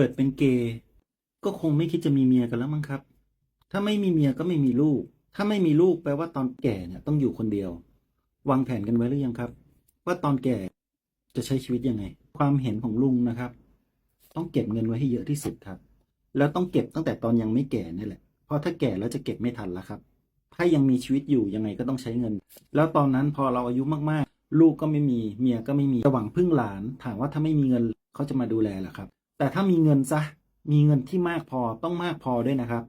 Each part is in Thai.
เกิดเป็นเกย์ก็คงไม่คิดจะมีเมียกันแล้วมั้งครับ ถ้าไม่มีเมียก็ไม่มีลูก ถ้าไม่มีลูกแปลว่าตอนแก่เนี่ยต้องอยู่คนเดียว วางแผนกันไว้หรือยังครับ ว่าตอนแก่จะใช้ชีวิตยังไง ความเห็นของลุงนะครับ ต้องเก็บเงินไว้ให้เยอะที่สุดครับ แล้วต้องเก็บตั้งแต่ตอนยังไม่แก่นี่แหละ เพราะถ้าแก่แล้วจะเก็บไม่ทันแล้วครับ ถ้ายังมีชีวิตอยู่ยังไงก็ต้องใช้เงิน แล้วตอนนั้นพอเราอายุมากๆ ลูกก็ไม่มีเมียก็ไม่มีจะหวังพึ่งหลาน ถามว่าถ้าไม่มีเงินเขาจะมาดูแลหรอครับ แต่ถ้ามีเงินซะมีเงินที่มากพอต้องมากพอด้วยนะครับ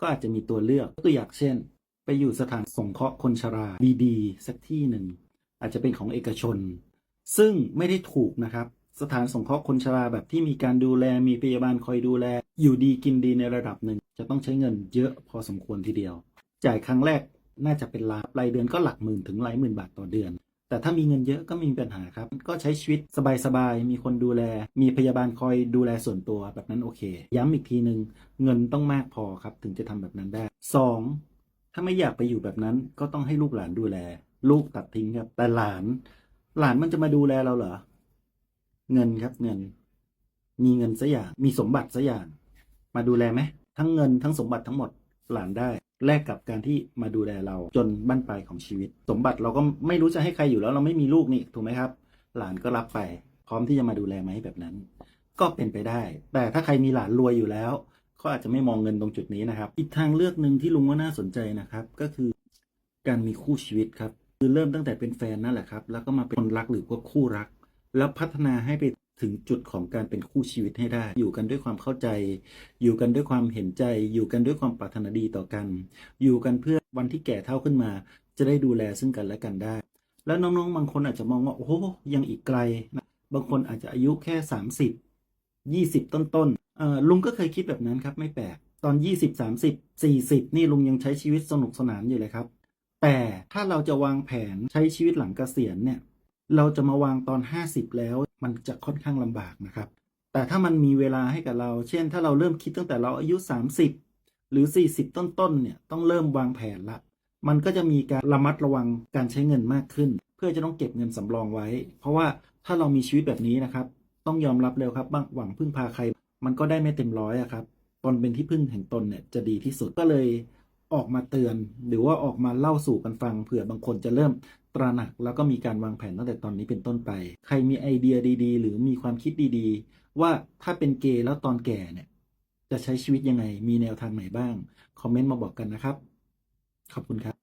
ก็อาจจะมีตัวเลือกตัวอย่างเช่น ไปอยู่สถานสงเคราะห์คนชราดีๆสักที่หนึ่งอาจจะเป็นของเอกชน ซึ่งไม่ได้ถูกนะครับ สถานสงเคราะห์คนชราแบบที่มีการดูแลมีพยาบาลคอยดูแล อยู่ดีกินดีในระดับหนึ่ง จะต้องใช้เงินเยอะพอสมควรทีเดียว จ่ายครั้งแรกน่าจะเป็นล้านรายเดือนก็หลักหมื่นถึงหลายหมื่นบาทต่อเดือน แต่ถ้ามีเงินเยอะก็ไมมีปัญหาครับ ก็ใช้ชีวิตสบายๆ มีคนดูแล มีพยาบาลคอยดูแลส่วนตัวแบบนั้นโอเค ย้ำอีกทีหนึ่งเงินต้องมากพอครับถึงจะทำแบบนั้นได้สองถ้าไม่อยากไปอยู่แบบนั้นก็ต้องให้ลูกหลานดูแล ลูกตัดทิ้งครับ แต่หลาน หลานมันจะมาดูแลเราเหรอ เงินครับเงิน มีเงินสักอย่างมีสมบัติสักอย่าง มาดูแลไหมทั้งเงินทั้งสมบัติทั้งหมดหลานได้ แลกกับการที่มาดูแลเราจนบั้นปลายของชีวิต สมบัติเราก็ไม่รู้จะให้ใครอยู่แล้ว เราไม่มีลูกนี่ถูกไหมครับ หลานก็รับไป พร้อมที่จะมาดูแลไหมแบบนั้น ก็เป็นไปได้ แต่ถ้าใครมีหลานรวยอยู่แล้วเขาอาจจะไม่มองเงินตรงจุดนี้นะครับ อีกทางเลือกหนึ่งที่ลุงว่าน่าสนใจนะครับ ก็คือการมีคู่ชีวิตครับ คือเริ่มตั้งแต่เป็นแฟนนั่นแหละครับ แล้วก็มาเป็นคนรักหรือว่าคู่รัก แล้วพัฒนาให้ไป ถึงจุดของการเป็นคู่ชีวิตให้ได้ อยู่กันด้วยความเข้าใจ อยู่กันด้วยความเห็นใจ อยู่กันด้วยความปรารถนาดีต่อกัน อยู่กันเพื่อวันที่แก่เท่าขึ้นมา จะได้ดูแลซึ่งกันและกันได้ แล้วน้องๆ บางคนอาจจะมองว่าโอ้โหยังอีกไกลนะบางคนอาจจะอายุแค่ 30 20 ต้นๆอ่อลุงก็เคยคิดแบบนั้นครับไม่แปลกตอน 20 30 40 นี่ลุงยังใช้ชีวิตสนุกสนานอยู่เลยครับ แต่ถ้าเราจะวางแผนใช้ชีวิตหลังเกษียณเนี่ย เราจะมาวางตอน 50 แล้ว มันจะค่อนข้างลำบากนะครับ แต่ถ้ามันมีเวลาให้กับเรา เช่น ถ้าเราเริ่มคิดตั้งแต่เราอายุ 30 หรือ 40 ต้นๆเนี่ยต้องเริ่มวางแผนละ มันก็จะมีการระมัดระวังการใช้เงินมากขึ้น เพื่อจะต้องเก็บเงินสำรองไว้ เพราะว่าถ้าเรามีชีวิตแบบนี้นะครับ ต้องยอมรับเร็วครับบางหวังพึ่งพาใคร มันก็ได้ไม่เต็มร้อยอะครับตนเป็นที่พึ่งแห่งตนเนี่ยจะดีที่สุดก็เลยออกมาเตือน หรือว่าออกมาเล่าสู่กันฟังเผื่อบางคนจะเริ่ม ตระหนักแล้วก็มีการวางแผนตั้งแต่ตอนนี้เป็นต้นไป ใครมีไอเดียดี ๆ หรือมีความคิดดีๆ ว่าถ้าเป็นเกย์แล้วตอนแก่เนี่ย จะใช้ชีวิตยังไง มีแนวทางไหนบ้าง คอมเมนต์มาบอกกันนะครับ ขอบคุณครับ